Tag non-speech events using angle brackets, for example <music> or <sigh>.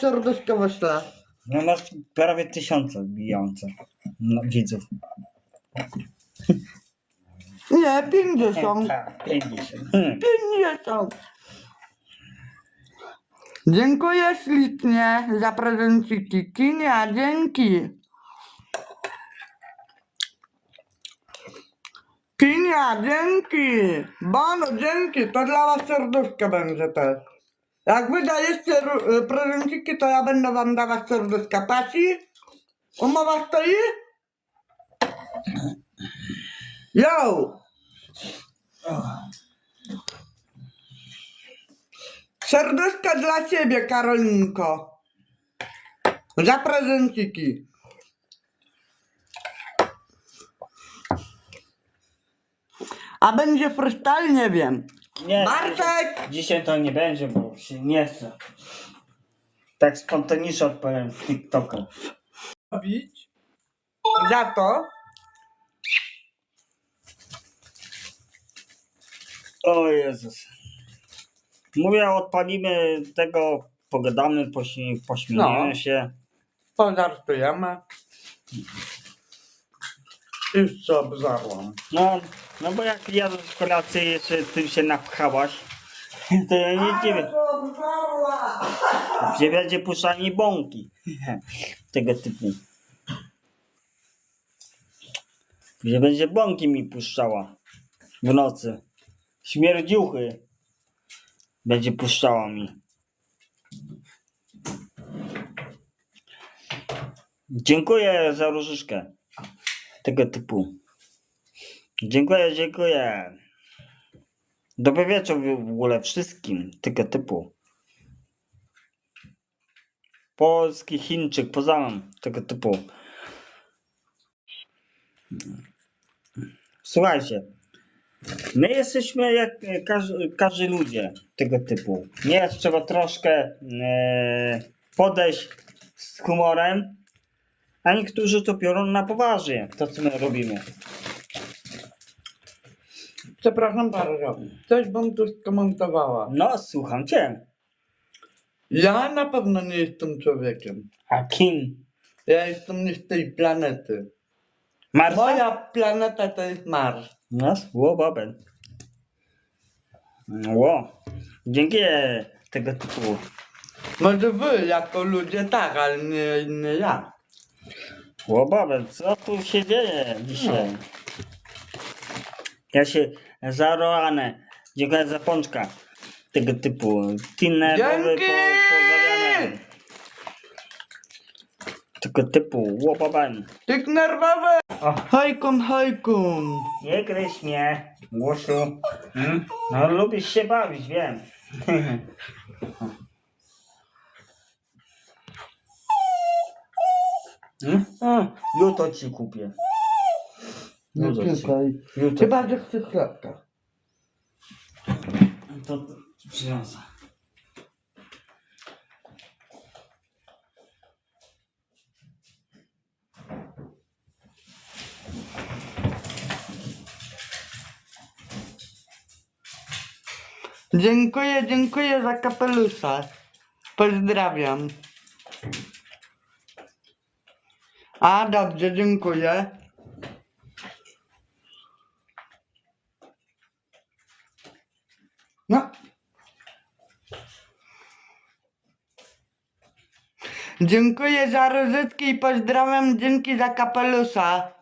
serduszko wyślę. No masz prawie tysiące bijące no, widzów. Nie, 50. Tak, 50. Hmm. 50. Dziękuję ślicznie za prezenciki. Kinia, dzięki. Kinia, dzięki. Bono, dzięki. To dla was serduszko będzie też. Jak wy dajecie prezenciki, to ja będę wam dawać serduszka. Pasi? Umowa stoi? Yo! Serduszka dla ciebie, Karolinko. Za prezenciki. A będzie freestyle? Nie wiem. Nie, Bartek! Dzisiaj to nie będzie, bo się nie chce. Tak spontanicznie odpowiem w TikToku. Robić za to, O Jezus. Mówię, odpalimy tego, pogadamy, pośmie, pośmiejemy No. się. pożartujemy. Już co obżarłam. No, no bo jak ja w kolację jeszcze tym się napchałaś, <laughs> to ja nie dziwię, <laughs> że będzie puszczanie bąki. <laughs> Tego typu. Że będzie bąki mi puszczała w nocy. Śmierdziuchy będzie puszczała mi. Dziękuję za różyczkę tego typu. Dziękuję, dziękuję. Dobry wieczór w ogóle wszystkim tego typu. Polski Chińczyk, poznałem tego typu. Słuchajcie, my jesteśmy jak każdy, każdy ludzie tego typu. Nie trzeba troszkę e, podejść z humorem, a niektórzy to biorą na poważnie, to co my robimy. Przepraszam bardzo. Coś bym tu skomentowała. No, słucham cię. Ja na pewno nie jestem człowiekiem. A kim? Ja jestem nie z tej planety. Marsa? Moja planeta to jest Mars. No, ło, baben. Ło. Dzięki tego typu. Może wy jako ludzie tak, ale nie, nie ja. Ło, baben, co tu się dzieje dzisiaj? Ja się zaroane. Dziękuję za pączka tego typu. Tinne Dzięki! pozdrawiamy. Tego typu. Ło, baben. Tyk nerwowy! O. Hejkun, hejkun. Nie gryź mnie, Głosiu. Hmm? No lubisz się bawić, wiem. <laughs> hmm? A, jutro ci kupię. Nie Jutro ci. czekaj. Jutro. Chyba, że chcesz chlebka. To, to przyniosę. Dziękuję, dziękuję za kapelusza. Pozdrawiam. A, dobrze, dziękuję. No. Dziękuję za różyczki i pozdrawiam, dzięki za kapelusza.